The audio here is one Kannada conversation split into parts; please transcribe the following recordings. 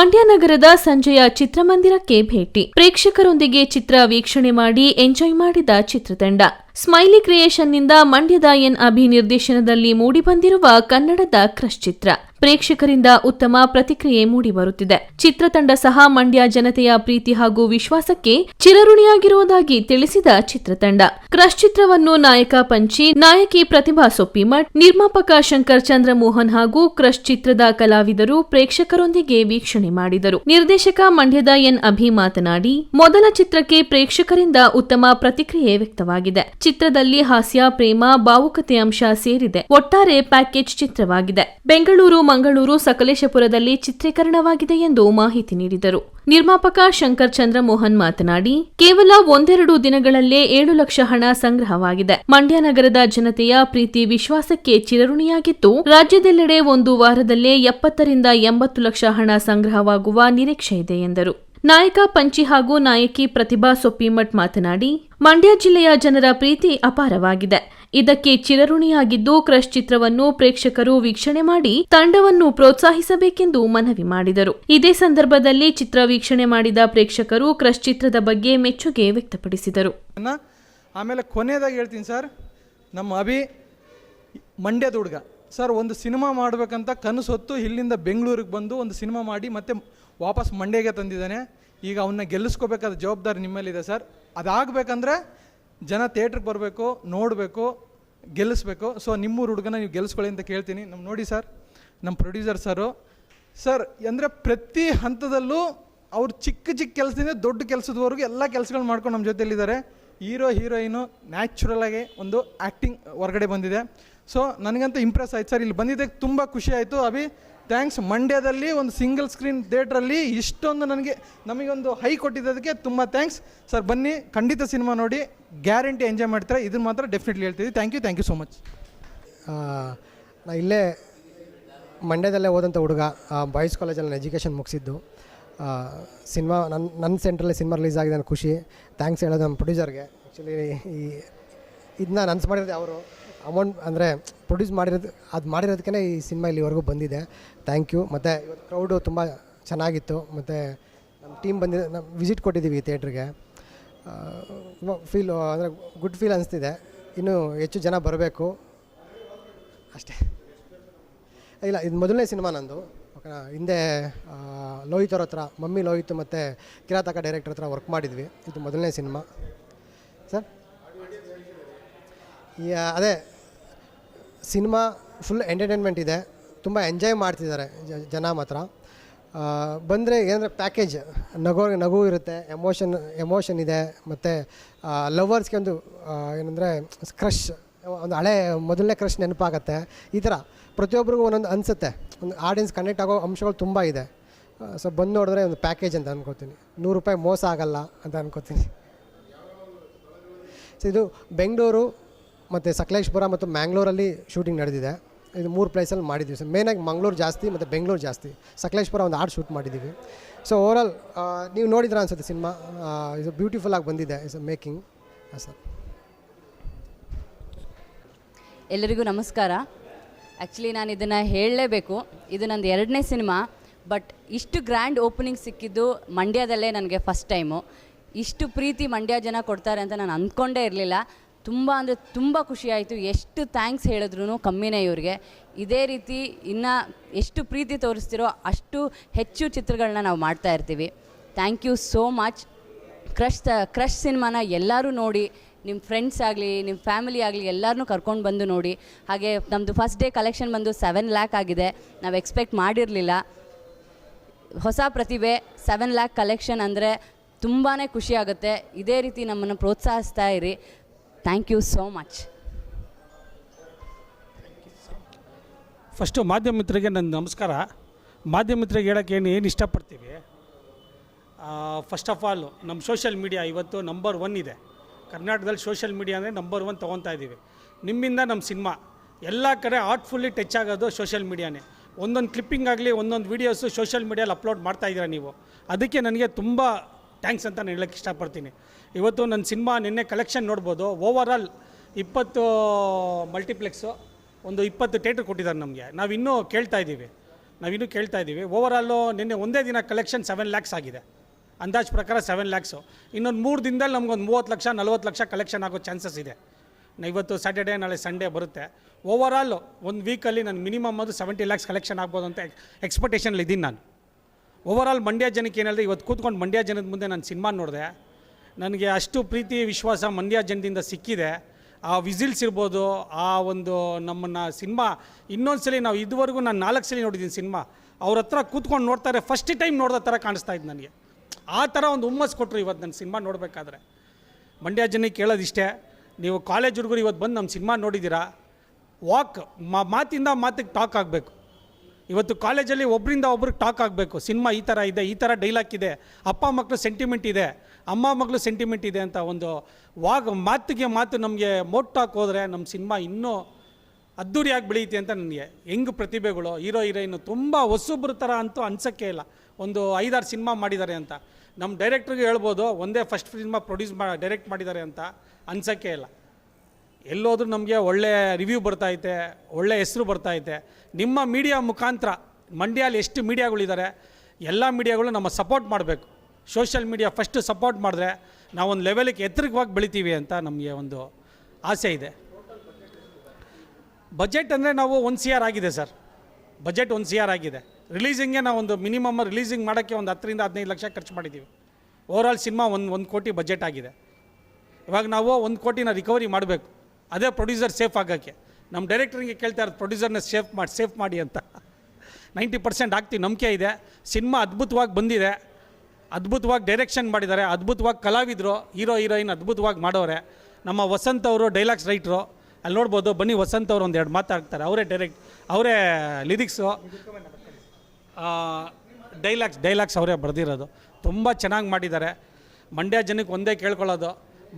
ಮಂಡ್ಯ ನಗರದ ಸಂಜೆಯ ಚಿತ್ರಮಂದಿರಕ್ಕೆ ಭೇಟಿ. ಪ್ರೇಕ್ಷಕರೊಂದಿಗೆ ಚಿತ್ರ ವೀಕ್ಷಣೆ ಮಾಡಿ ಎಂಜಾಯ್ ಮಾಡಿದ ಚಿತ್ರತಂಡ. ಸ್ಮೈಲಿ ಕ್ರಿಯೇಷನ್ನಿಂದ ಮಂಡ್ಯದ ಎನ್ ಅಭಿ ನಿರ್ದೇಶನದಲ್ಲಿ ಮೂಡಿಬಂದಿರುವ ಕನ್ನಡದ ಕ್ರಶ್ ಚಿತ್ರ. ಪ್ರೇಕ್ಷಕರಿಂದ ಉತ್ತಮ ಪ್ರತಿಕ್ರಿಯೆ ಮೂಡಿಬರುತ್ತಿದೆ. ಚಿತ್ರತಂಡ ಸಹ ಮಂಡ್ಯ ಜನತೆಯ ಪ್ರೀತಿ ಹಾಗೂ ವಿಶ್ವಾಸಕ್ಕೆ ಚಿರಋಣಿಯಾಗಿರುವುದಾಗಿ ತಿಳಿಸಿದ ಚಿತ್ರತಂಡ ಕ್ರಶ್ ಚಿತ್ರವನ್ನು ನಾಯಕ ಪಂಚಿ, ನಾಯಕಿ ಪ್ರತಿಭಾ ಸೊಪ್ಪಿಮಠ್, ನಿರ್ಮಾಪಕ ಶಂಕರ್ ಚಂದ್ರಮೋಹನ್ ಹಾಗೂ ಕ್ರಶ್ ಚಿತ್ರದ ಕಲಾವಿದರು ಪ್ರೇಕ್ಷಕರೊಂದಿಗೆ ವೀಕ್ಷಣೆ ಮಾಡಿದರು. ನಿರ್ದೇಶಕ ಮಂಡ್ಯದ ಎನ್ ಅಭಿ ಮಾತನಾಡಿ, ಮೊದಲ ಚಿತ್ರಕ್ಕೆ ಪ್ರೇಕ್ಷಕರಿಂದ ಉತ್ತಮ ಪ್ರತಿಕ್ರಿಯೆ ವ್ಯಕ್ತವಾಗಿದೆ. ಚಿತ್ರದಲ್ಲಿ ಹಾಸ್ಯ, ಪ್ರೇಮ, ಭಾವುಕತೆ ಅಂಶ ಸೇರಿದೆ. ಒಟ್ಟಾರೆ ಪ್ಯಾಕೇಜ್ ಚಿತ್ರವಾಗಿದೆ. ಬೆಂಗಳೂರು, ಮಂಗಳೂರು, ಸಕಲೇಶಪುರದಲ್ಲಿ ಚಿತ್ರೀಕರಣವಾಗಿದೆ ಎಂದು ಮಾಹಿತಿ ನೀಡಿದರು. ನಿರ್ಮಾಪಕ ಶಂಕರ್ ಚಂದ್ರಮೋಹನ್ ಮಾತನಾಡಿ, ಕೇವಲ ಒಂದೆರಡು ದಿನಗಳಲ್ಲೇ ಏಳು ಲಕ್ಷ ಹಣ ಸಂಗ್ರಹವಾಗಿದೆ. ಮಂಡ್ಯ ನಗರದ ಜನತೆಯ ಪ್ರೀತಿ ವಿಶ್ವಾಸಕ್ಕೆ ಚಿರಋಣಿಯಾಗಿತ್ತು. ರಾಜ್ಯದೆಲ್ಲೆಡೆ ಒಂದು ವಾರದಲ್ಲೇ ಎಪ್ಪತ್ತರಿಂದ ಎಂಬತ್ತು ಲಕ್ಷ ಹಣ ಸಂಗ್ರಹವಾಗುವ ನಿರೀಕ್ಷೆ ಇದೆ ಎಂದರು. ನಾಯಕ ಪಂಚಿ ಹಾಗೂ ನಾಯಕಿ ಪ್ರತಿಭಾ ಸೊಪ್ಪಿಮಠ್ ಮಾತನಾಡಿ, ಮಂಡ್ಯ ಜಿಲ್ಲೆಯ ಜನರ ಪ್ರೀತಿ ಅಪಾರವಾಗಿದೆ. ಇದಕ್ಕೆ ಚಿರಋಣಿಯಾಗಿದ್ದು ಕ್ರಶ್ ಚಿತ್ರವನ್ನು ಪ್ರೇಕ್ಷಕರು ವೀಕ್ಷಣೆ ಮಾಡಿ ತಂಡವನ್ನು ಪ್ರೋತ್ಸಾಹಿಸಬೇಕೆಂದು ಮನವಿ ಮಾಡಿದರು. ಇದೇ ಸಂದರ್ಭದಲ್ಲಿ ಚಿತ್ರ ವೀಕ್ಷಣೆ ಮಾಡಿದ ಪ್ರೇಕ್ಷಕರು ಕ್ರಶ್ ಚಿತ್ರದ ಬಗ್ಗೆ ಮೆಚ್ಚುಗೆ ವ್ಯಕ್ತಪಡಿಸಿದರು. ಆಮೇಲೆ ಕೊನೆಯದಾಗಿ ಹೇಳ್ತೀನಿ ಸರ್, ನಮ್ಮ ಅಭಿ ಮಂಡ್ಯದ ಹುಡುಗ. ಸರ್, ಒಂದು ಸಿನಿಮಾ ಮಾಡಬೇಕಂತ ಕನಸು ಹೊತ್ತು ಇಲ್ಲಿಂದ ಬೆಂಗಳೂರಿಗೆ ಬಂದು ಒಂದು ಸಿನಿಮಾ ಮಾಡಿ ಮತ್ತೆ ವಾಪಸ್ ಮಂಡ್ಯಗೆ ತಂದಿದ್ದಾನೆ. ಈಗ ಅವನ್ನ ಗೆಲ್ಲಿಸ್ಕೋಬೇಕಾದ ಜವಾಬ್ದಾರಿ ನಿಮ್ಮಲ್ಲಿದೆ ಸರ್. ಅದಾಗಬೇಕಂದ್ರೆ ಜನ ಥಿಯೇಟ್ರಿಗೆ ಬರಬೇಕು, ನೋಡಬೇಕು, ಗೆಲ್ಲಿಸ್ಬೇಕು. ಸೊ, ನಿಮ್ಮೂರು ಹುಡುಗನ ನೀವು ಗೆಲ್ಲಿಸ್ಕೊಳ್ಳಿ ಅಂತ ಕೇಳ್ತೀನಿ. ನಮ್ಮ ನೋಡಿ ಸರ್ ನಮ್ಮ ಪ್ರೊಡ್ಯೂಸರ್ ಸರು. ಸರ್, ಅಂದರೆ ಪ್ರತಿ ಹಂತದಲ್ಲೂ ಅವ್ರು ಚಿಕ್ಕ ಚಿಕ್ಕ ಕೆಲಸದಿಂದ ದೊಡ್ಡ ಕೆಲಸದವರೆಗೂ ಎಲ್ಲ ಕೆಲಸಗಳು ಮಾಡ್ಕೊಂಡು ನಮ್ಮ ಜೊತೆಯಲ್ಲಿದ್ದಾರೆ ಹೀರೋ, ಹೀರೋಯಿನು ನ್ಯಾಚುರಲಾಗಿ ಒಂದು ಆ್ಯಕ್ಟಿಂಗ್ ಹೊರಗಡೆ ಬಂದಿದೆ. ಸೊ, ನನಗಂತೂ ಇಂಪ್ರೆಸ್ ಆಯ್ತು ಸರ್. ಇಲ್ಲಿ ಬಂದಿದ್ದಕ್ಕೆ ತುಂಬ ಖುಷಿ ಆಯಿತು. ಅಭಿ ಥ್ಯಾಂಕ್ಸ್ ಮಂಡ್ಯದಲ್ಲಿ ಒಂದು ಸಿಂಗಲ್ ಸ್ಕ್ರೀನ್ ಥಿಯೇಟ್ರಲ್ಲಿ ಇಷ್ಟೊಂದು ನನಗೆ ನಮಗೊಂದು ಹೈ ಕೊಟ್ಟಿದ್ದದಕ್ಕೆ ತುಂಬ ಥ್ಯಾಂಕ್ಸ್ ಸರ್ ಬನ್ನಿ, ಖಂಡಿತ ಸಿನಿಮಾ ನೋಡಿ ಗ್ಯಾರಂಟಿ ಎಂಜಾಯ್ ಮಾಡ್ತಾರೆ? ಇದನ್ನು ಮಾತ್ರ ಡೆಫಿನೆಟ್ಲಿ ಹೇಳ್ತೀವಿ thank you thank you so much ನಾ ಇಲ್ಲೇ ಮಂಡ್ಯದಲ್ಲೇ ಓದಂಥ ಹುಡುಗ ಬಾಯ್ಸ್ ಕಾಲೇಜಲ್ಲಿ ನಾನು ಎಜುಕೇಷನ್ ಮುಗಿಸಿದ್ದು. ಸಿನಿಮಾ ನನ್ನ ನನ್ನ ಸೆಂಟ್ರಲ್ಲಿ ಸಿನಿಮಾ ರಿಲೀಸ್ ಆಗಿದೆ ನನ್ನ ಖುಷಿ. ಥ್ಯಾಂಕ್ಸ್ ಹೇಳೋದು ನಮ್ಮ ಪ್ರೊಡ್ಯೂಸರ್ಗೆ ಆ್ಯಕ್ಚುಲಿ ಈ, ಇದನ್ನ ನನ್ಸ್ ಮಾಡಿರೋದು ಅವರು ಅಮೌಂಟ್ ಅಂದರೆ ಪ್ರೊಡ್ಯೂಸ್ ಮಾಡಿರೋದು, ಅದು ಮಾಡಿರೋದಕ್ಕೆ ಈ ಸಿನಿಮಾ ಇಲ್ಲಿವರೆಗೂ ಬಂದಿದೆ. ಥ್ಯಾಂಕ್ ಯು ಮತ್ತು ಇವತ್ತು ಕ್ರೌಡು ತುಂಬ ಚೆನ್ನಾಗಿತ್ತು. ಮತ್ತು ನಮ್ಮ ಟೀಮ್ ಬಂದಿದೆ ನಮ್ಮ ವಿಸಿಟ್ ಕೊಟ್ಟಿದ್ದೀವಿ ಥಿಯೇಟ್ರಿಗೆ ಫೀಲ್ ಅಂದರೆ ಗುಡ್ ಫೀಲ್ ಅನಿಸ್ತಿದೆ. ಇನ್ನೂ ಹೆಚ್ಚು ಜನ ಬರಬೇಕು. ಅಷ್ಟೇ. ಇಲ್ಲ, ಇದು ಮೊದಲನೇ ಸಿನಿಮಾ ನಂದು. ಓಕೆನಾ? ಹಿಂದೆ ಲೋಹಿತ್ ಅವ್ರ ಹತ್ರ, ಮಮ್ಮಿ ಲೋಹಿತ್ ಮತ್ತು ಕಿರಾತಕ ಡೈರೆಕ್ಟರ್ ಹತ್ರ ವರ್ಕ್ ಮಾಡಿದ್ವಿ. ಇದು ಮೊದಲನೇ ಸಿನಿಮಾ ಸರ್? ಈ ಅದೇ ಸಿನಿಮಾ ಫುಲ್ ಎಂಟರ್ಟೈನ್ಮೆಂಟ್ ಇದೆ. ತುಂಬ ಎಂಜಾಯ್ ಮಾಡ್ತಿದ್ದಾರೆ ಜನ ಮಾತ್ರ. ಬಂದರೆ ಏನಂದರೆ ಪ್ಯಾಕೇಜ್, ನಗು ನಗು ಇರುತ್ತೆ, ಎಮೋಷನ್ ಎಮೋಷನ್ ಇದೆ, ಮತ್ತು ಲವರ್ಸ್ಗೆ ಒಂದು ಏನಂದರೆ ಕ್ರಶ್, ಒಂದು ಹಳೆ, ಮೊದಲನೇ ಕ್ರಶ್ ನೆನಪಾಗತ್ತೆ. ಈ ಥರ ಪ್ರತಿಯೊಬ್ಬರಿಗೂ ಒಂದೊಂದು ಅನಿಸುತ್ತೆ. ಒಂದು ಆಡಿಯನ್ಸ್ ಕನೆಕ್ಟ್ ಆಗೋ ಅಂಶಗಳು ತುಂಬ ಇದೆ. ಸೊ ಬಂದು ನೋಡಿದ್ರೆ ಒಂದು ಪ್ಯಾಕೇಜ್ ಅಂತ ಅನ್ಕೋತೀನಿ. ನೂರು ರೂಪಾಯಿ ಮೋಸ ಆಗಲ್ಲ ಅಂತ ಅನ್ಕೋತೀನಿ. ಸೊ ಇದು ಬೆಂಗಳೂರು ಮತ್ತು ಸಕಲೇಶ್ಪುರ ಮತ್ತು ಮ್ಯಾಂಗ್ಳೂರಲ್ಲಿ ಶೂಟಿಂಗ್ ನಡೆದಿದೆ. ಇದು ಮೂರು ಪ್ಲೇಸಲ್ಲಿ ಮಾಡಿದ್ದೀವಿ ಸರ್ ಮೇನಾಗಿ ಮಂಗಳೂರು ಜಾಸ್ತಿ ಮತ್ತು ಬೆಂಗಳೂರು ಜಾಸ್ತಿ. ಸಕಲೇಶ್ಪುರ ಒಂದು ಆರ್ಟ್ ಶೂಟ್ ಮಾಡಿದ್ದೀವಿ. ಸೊ ಓವರಾಲ್ ನೀವು ನೋಡಿದ್ರ ಅನ್ಸುತ್ತೆ ಸಿನಿಮಾ. ಇದು ಬ್ಯೂಟಿಫುಲ್ ಆಗಿ ಬಂದಿದೆ. Is making sir. ಎಲ್ಲರಿಗೂ ನಮಸ್ಕಾರ. ಆ್ಯಕ್ಚುಲಿ ನಾನು ಇದನ್ನು ಹೇಳಲೇಬೇಕು. ಇದು ನಂದು ಎರಡನೇ ಸಿನಿಮಾ. ಬಟ್ ಇಷ್ಟು ಗ್ರ್ಯಾಂಡ್ ಓಪನಿಂಗ್ ಸಿಕ್ಕಿದ್ದು ಮಂಡ್ಯದಲ್ಲೇ ನನಗೆ ಫಸ್ಟ್ ಟೈಮು ಇಷ್ಟು ಪ್ರೀತಿ ಮಂಡ್ಯ ಜನ ಕೊಡ್ತಾರೆ ಅಂತ ನಾನು ಅಂದ್ಕೊಂಡೇ ಇರಲಿಲ್ಲ. ತುಂಬ ಅಂದರೆ ತುಂಬ ಖುಷಿಯಾಯಿತು ಎಷ್ಟು ಥ್ಯಾಂಕ್ಸ್ ಹೇಳಿದ್ರು ಕಮ್ಮಿನೇ ಇವ್ರಿಗೆ. ಇದೇ ರೀತಿ ಇನ್ನು ಎಷ್ಟು ಪ್ರೀತಿ ತೋರಿಸ್ತಿರೋ ಅಷ್ಟು ಹೆಚ್ಚು ಚಿತ್ರಗಳನ್ನ ನಾವು ಮಾಡ್ತಾ ಇರ್ತೀವಿ. Thank you so much crush crush ಸಿನಿಮಾನ ಎಲ್ಲರೂ ನೋಡಿ ನಿಮ್ಮ ಫ್ರೆಂಡ್ಸ್ ಆಗಲಿ ನಿಮ್ಮ ಫ್ಯಾಮಿಲಿ ಆಗಲಿ ಎಲ್ಲರನ್ನೂ ಕರ್ಕೊಂಡು ಬಂದು ನೋಡಿ. ಹಾಗೆ ನಮ್ಮದು ಫಸ್ಟ್ ಡೇ ಕಲೆಕ್ಷನ್ ಬಂದು ಸೆವೆನ್ ಲ್ಯಾಕ್ ಆಗಿದೆ. ನಾವು ಎಕ್ಸ್ಪೆಕ್ಟ್ ಮಾಡಿರಲಿಲ್ಲ. ಹೊಸ ಪ್ರತಿಭೆ ಸೆವೆನ್ ಲ್ಯಾಕ್ ಕಲೆಕ್ಷನ್ ಅಂದರೆ ತುಂಬಾ ಖುಷಿ ಆಗುತ್ತೆ. ಇದೇ ರೀತಿ ನಮ್ಮನ್ನು ಪ್ರೋತ್ಸಾಹಿಸ್ತಾ ಇರಿ. Thank you so much first ಮಾಧ್ಯಮ ಮಿತ್ರರಿಗೆ ನನ್ನ ನಮಸ್ಕಾರ. ಮಾಧ್ಯಮ ಮಿತ್ರರಿಗೆ ಹೇಳೋಕ್ಕೆ ಏನು ಏನು ಇಷ್ಟಪಡ್ತೀವಿ? ಫಸ್ಟ್ ಆಫ್ ಆಲ್ ನಮ್ಮ ಸೋಷಿಯಲ್ ಮೀಡಿಯಾ ಇವತ್ತು ನಂಬರ್ ಒನ್ ಇದೆ. ಕರ್ನಾಟಕದಲ್ಲಿ ಸೋಷಿಯಲ್ ಮೀಡಿಯಾ ಅಂದರೆ ನಂಬರ್ ಒನ್ ತೊಗೊತಾ ಇದ್ದೀವಿ. ನಿಮ್ಮಿಂದ ನಮ್ಮ ಸಿನಿಮಾ. ಎಲ್ಲ ಕಡೆ ಆರ್ಟ್ಫುಲ್ಲಿ ಟಚ್ ಆಗೋದು ಸೋಷಿಯಲ್ ಮೀಡಿಯಾನೇ ಒಂದೊಂದು ಕ್ಲಿಪ್ಪಿಂಗ್ ಆಗಲಿ, ಒಂದೊಂದು ವೀಡಿಯೋಸು ಸೋಷಿಯಲ್ ಮೀಡಿಯಲ್ಲಿ ಅಪ್ಲೋಡ್ ಮಾಡ್ತಾ ಇದ್ದೀರಾ ನೀವು. ಅದಕ್ಕೆ ನನಗೆ ತುಂಬ ಥ್ಯಾಂಕ್ಸ್ ಅಂತ ನಾನು ಹೇಳೋಕ್ಕೆ ಇಷ್ಟಪಡ್ತೀನಿ. ಇವತ್ತು ನನ್ನ ಸಿನಿಮಾ ನಿನ್ನೆ ಕಲೆಕ್ಷನ್ ನೋಡ್ಬೋದು. ಓವರಾಲ್ ಇಪ್ಪತ್ತು ಮಲ್ಟಿಪ್ಲೆಕ್ಸು ಒಂದು ಇಪ್ಪತ್ತು ಥಿಯೇಟ್ರ್ ಕೊಟ್ಟಿದ್ದಾರೆ ನಮಗೆ. ನಾವು ಇನ್ನೂ ಕೇಳ್ತಾ ಇದ್ದೀವಿ. ನಾವಿನ್ನೂ ಕೇಳ್ತಾ ಇದ್ದೀವಿ. ಓವರಾಲು ನಿನ್ನೆ ಒಂದೇ ದಿನ ಕಲೆಕ್ಷನ್ ಸೆವೆನ್ ಲ್ಯಾಕ್ಸ್ ಆಗಿದೆ. ಅಂದಾಜು ಪ್ರಕಾರ ಸೆವೆನ್ ಲ್ಯಾಕ್ಸು ಇನ್ನೊಂದು ಮೂರು ದಿನದಲ್ಲಿ ನಮಗೊಂದು ಮೂವತ್ತು ಲಕ್ಷ, ನಲ್ವತ್ತು ಲಕ್ಷ ಕಲೆಕ್ಷನ್ ಆಗೋ ಚಾನ್ಸಸ್ ಇದೆ. ಇವತ್ತು ಸ್ಯಾಟರ್ಡೇ ನಾಳೆ ಸಂಡೇ ಬರುತ್ತೆ. ಓವರಾಲ್ ಒಂದು ವೀಕಲ್ಲಿ ನಾನು ಮಿನಿಮಮ್ ಅದು ಸೆವೆಂಟಿ ಲ್ಯಾಕ್ಸ್ ಕಲೆಕ್ಷನ್ ಆಗ್ಬೋದು ಅಂತ ಎಕ್ಸ್ಪೆಕ್ಟೇಷನಲ್ಲಿ ಇದ್ದೀನಿ ನಾನು. ಓವರಾಲ್ ಮಂಡ್ಯ ಜನಕ್ಕೆ ಏನಂದರೆ ಇವತ್ತು ಕೂತ್ಕೊಂಡು ಮಂಡ್ಯ ಜನದ ಮುಂದೆ ನಾನು ಸಿನಿಮಾ ನೋಡಿದೆ. ನನಗೆ ಅಷ್ಟು ಪ್ರೀತಿ ವಿಶ್ವಾಸ ಮಂಡ್ಯ ಜನದಿಂದ ಸಿಕ್ಕಿದೆ. ಆ ವಿಸಿಲ್ಸ್ ಇರ್ಬೋದು, ಆ ಒಂದು ನಮ್ಮನ್ನು ಸಿನಿಮಾ ಇನ್ನೊಂದು ಸಲ ನಾವು ಇದುವರೆಗೂ ನಾನು ನಾಲ್ಕು ಸಲ ನೋಡಿದ್ದೀನಿ ಸಿನಿಮಾ. ಅವ್ರ ಹತ್ರ ಕೂತ್ಕೊಂಡು ನೋಡ್ತಾರೆ ಫಸ್ಟ್ ಟೈಮ್ ನೋಡೋ ಥರ ಕಾಣಿಸ್ತಾ ಇದ್ದು ನನಗೆ. ಆ ಥರ ಒಂದು ಹುಮ್ಮಸ್ ಕೊಟ್ಟರು ಇವತ್ತು ನನ್ನ ಸಿನಿಮಾ ನೋಡಬೇಕಾದ್ರೆ. ಮಂಡ್ಯ ಜನಕ್ಕೆ ಕೇಳೋದಿಷ್ಟೇ, ನೀವು ಕಾಲೇಜ್ ಹುಡುಗರು ಇವತ್ತು ಬಂದು ನಮ್ಮ ಸಿನಿಮಾ ನೋಡಿದ್ದೀರಾ? ವಾಕ್ ಮಾತಿಂದ ಮಾತಿಗೆ ಟಾಕ್ ಆಗಬೇಕು. ಇವತ್ತು ಕಾಲೇಜಲ್ಲಿ ಒಬ್ಬರಿಂದ ಒಬ್ರಿಗೆ ಟಾಕ್ ಆಗಬೇಕು. ಸಿನಿಮಾ ಈ ಥರ ಇದೆ, ಈ ಥರ ಡೈಲಾಗ್ ಇದೆ. ಅಪ್ಪ ಮಕ್ಕಳು ಸೆಂಟಿಮೆಂಟ್ ಇದೆ, ಅಮ್ಮ ಮಕ್ಕಳು ಸೆಂಟಿಮೆಂಟ್ ಇದೆ ಅಂತ ಒಂದು ವಾಗ್ ಮಾತಿಗೆ ಮಾತು ನಮಗೆ ಮೋಟ್ ಟಾಕ್ ಹೋದರೆ ನಮ್ಮ ಸಿನಿಮಾ ಇನ್ನೂ ಅದ್ದೂರಿಯಾಗಿ ಬೆಳೆಯುತ್ತೆ ಅಂತ ನನಗೆ ಹೆಂಗ್ ಪ್ರತಿಭೆಗಳು, ಹೀರೋ, ಹೀರೋಯಿನ್ ತುಂಬ ಹೊಸಬ್ರ ಥರ ಅಂತೂ ಅನ್ಸೋಕ್ಕೆ ಇಲ್ಲ. ಒಂದು ಐದಾರು ಸಿನಿಮಾ ಮಾಡಿದ್ದಾರೆ ಅಂತ. ನಮ್ಮ ಡೈರೆಕ್ಟ್ರಿಗೆ ಹೇಳ್ಬೋದು, ಒಂದೇ ಫಸ್ಟ್ ಸಿನಿಮಾ ಪ್ರೊಡ್ಯೂಸ್ ಮಾ ಡೈರೆಕ್ಟ್ ಮಾಡಿದ್ದಾರೆ ಅಂತ ಅನ್ಸೋಕ್ಕೆ ಇಲ್ಲ. ಎಲ್ಲೋದ್ರೂ ನಮಗೆ ಒಳ್ಳೆಯ ರಿವ್ಯೂ ಬರ್ತೈತೆ ಒಳ್ಳೆಯ ಹೆಸರು ಬರ್ತೈತೆ ನಿಮ್ಮ ಮೀಡಿಯಾ ಮುಖಾಂತರ ಮಂಡ್ಯಲ್ಲಿ ಎಷ್ಟು ಮೀಡಿಯಾಗಳಿದ್ದಾರೆ ಎಲ್ಲ ಮೀಡಿಯಾಗಳು ನಮ್ಮ ಸಪೋರ್ಟ್ ಮಾಡಬೇಕು. ಸೋಷಿಯಲ್ ಮೀಡಿಯಾ ಫಸ್ಟ್ ಸಪೋರ್ಟ್ ಮಾಡಿದ್ರೆ ನಾವೊಂದು ಲೆವೆಲಿಗೆ ಎತ್ತರವಾಗಿ ಬೆಳಿತೀವಿ ಅಂತ ನಮಗೆ ಒಂದು ಆಸೆ ಇದೆ. ಬಜೆಟ್ ಅಂದರೆ ನಾವು ಒನ್ ಸಿ ಆರ್ ಆಗಿದೆ sir. Budget one C R ಆಗಿದೆ. ರಿಲೀಸಿಂಗ್ಗೆ ನಾವು ಒಂದು ಮಿನಿಮಮ್ ರಿಲೀಸಿಂಗ್ ಮಾಡೋಕ್ಕೆ ಒಂದು ಹತ್ತರಿಂದ ಹದಿನೈದು ಲಕ್ಷ ಖರ್ಚು ಮಾಡಿದ್ದೀವಿ ಓವರಾಲ್ ಸಿನಿಮಾ ಒಂದು ಒಂದು ಕೋಟಿ ಬಜೆಟ್ ಆಗಿದೆ. ಇವಾಗ ನಾವು ಒಂದು ಕೋಟಿನ ರಿಕವರಿ ಮಾಡಬೇಕು. ಅದೇ ಪ್ರೊಡ್ಯೂಸರ್ ಸೇಫ್ ಆಗೋಕ್ಕೆ. ನಮ್ಮ ಡೈರೆಕ್ಟ್ರಿಗೆ ಕೇಳ್ತಾ ಇರೋದು ಪ್ರೊಡ್ಯೂಸರ್ನ ಸೇಫ್ ಮಾಡಿ ಸೇಫ್ ಮಾಡಿ ಅಂತ. ನೈಂಟಿ ಪರ್ಸೆಂಟ್ ಆಗ್ತೀವಿ ನಂಬಿಕೆ ಇದೆ. ಸಿನಿಮಾ ಅದ್ಭುತವಾಗಿ ಬಂದಿದೆ. ಅದ್ಭುತವಾಗಿ ಡೈರೆಕ್ಷನ್ ಮಾಡಿದ್ದಾರೆ. ಅದ್ಭುತವಾಗಿ ಕಲಾವಿದರು, ಹೀರೋ, ಹೀರೋಯಿನ್ ಅದ್ಭುತವಾಗಿ ಮಾಡೋರೆ. ನಮ್ಮ ವಸಂತ್ ಅವರು ಡೈಲಾಗ್ಸ್ ರೈಟ್ರು ಅಲ್ಲಿ ನೋಡ್ಬೋದು, ಬನ್ನಿ ವಸಂತ್ ಅವರು ಒಂದು ಎರಡು ಮಾತಾಡ್ತಾರೆ. ಅವರೇ ಡೈರೆಕ್ಟ್ ಅವರೇ ಲಿರಿಕ್ಸು ಡೈಲಾಗ್ಸ್ ಡೈಲಾಗ್ಸ್ ಅವರೇ ಬರೆದಿರೋದು. ತುಂಬ ಚೆನ್ನಾಗಿ ಮಾಡಿದ್ದಾರೆ. ಮಂಡ್ಯ ಜನಕ್ಕೆ ಒಂದೇ ಕೇಳ್ಕೊಳ್ಳೋದು.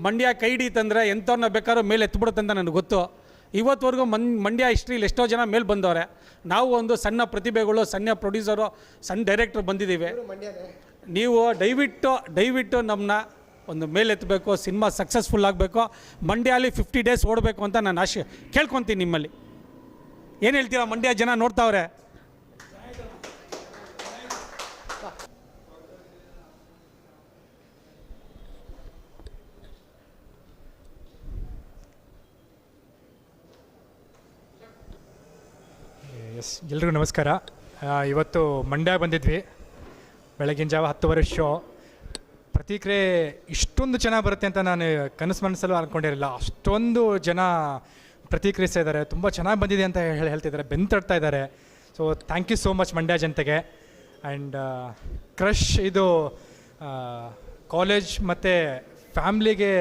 ಮಂಡ್ಯ ಕೈ ಹಿಡಿತಂದರೆ ಎಂಥವ್ರನ್ನ ಬೇಕಾದ್ರೂ ಮೇಲೆ ಎತ್ಬಿಡುತ್ತಂತ ಅಂತ ನನಗೆ ಗೊತ್ತು. ಇವತ್ತುವರೆಗೂ ಮನ್ ಮಂಡ್ಯ ಹಿಸ್ಟ್ರಿಲಿ ಎಷ್ಟೋ ಜನ ಮೇಲೆ ಬಂದವ್ರೆ. ನಾವು ಒಂದು ಸಣ್ಣ ಪ್ರತಿಭೆಗಳು ಸಣ್ಣ ಪ್ರೊಡ್ಯೂಸರು ಸಣ್ಣ ಡೈರೆಕ್ಟ್ರು ಬಂದಿದ್ದೀವಿ. ನೀವು ದಯವಿಟ್ಟು ದಯವಿಟ್ಟು ನಮ್ಮನ್ನ ಒಂದು ಮೇಲೆತ್ತಬೇಕು ಸಿನಿಮಾ ಸಕ್ಸಸ್ಫುಲ್ ಆಗಬೇಕು. ಮಂಡ್ಯಲ್ಲಿ ಫಿಫ್ಟಿ ಡೇಸ್ ಓಡಬೇಕು ಅಂತ ನಾನು ಆಶೆ ಕೇಳ್ಕೊತೀನಿ ನಿಮ್ಮಲ್ಲಿ. ಏನು ಹೇಳ್ತೀರಾ ಮಂಡ್ಯ ಜನ ನೋಡ್ತಾವ್ರೆ? ಎಸ್, ಎಲ್ರಿಗೂ ನಮಸ್ಕಾರ. ಇವತ್ತು ಮಂಡ್ಯ ಬಂದಿದ್ವಿ. ಬೆಳಗಿನ ಜಾವ ಹತ್ತುವರೆ ಶೋ. ಪ್ರತಿಕ್ರಿಯೆ ಇಷ್ಟೊಂದು ಚೆನ್ನಾಗಿ ಬರುತ್ತೆ ಅಂತ ನಾನು ಕನಸು ಮನಸ್ಸಲ್ಲೂ ಅಂದ್ಕೊಂಡಿರಲಿಲ್ಲ ಅಷ್ಟೊಂದು ಜನ ಪ್ರತಿಕ್ರಿಯಿಸ್ತಾ ಇದ್ದಾರೆ ತುಂಬ ಚೆನ್ನಾಗಿ ಬಂದಿದೆ ಅಂತ ಹೇಳಿ ಹೇಳ್ತಿದ್ದಾರೆ. ಬೆಂತಡ್ತಾ ಇದ್ದಾರೆ. So thank you so much Mandya ಜನತೆಗೆ. ಆ್ಯಂಡ್ ಕ್ರಶ್ ಇದು ಕಾಲೇಜ್ ಮತ್ತು ಫ್ಯಾಮ್ಲಿಗೆ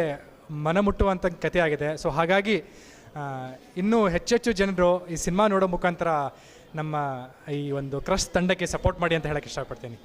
ಮನಮುಟ್ಟುವಂಥ ಕಥೆ ಆಗಿದೆ. ಸೊ ಹಾಗಾಗಿ ಇನ್ನೂ ಹೆಚ್ಚೆಚ್ಚು ಜನರು ಈ ಸಿನಿಮಾ ನೋಡೋ ಮುಖಾಂತರ ನಮ್ಮ ಈ ಒಂದು ಕ್ರಶ್ ತಂಡಕ್ಕೆ ಸಪೋರ್ಟ್ ಮಾಡಿ ಅಂತ ಹೇಳಕ್ಕೆ ಇಷ್ಟಪಡ್ತೀನಿ.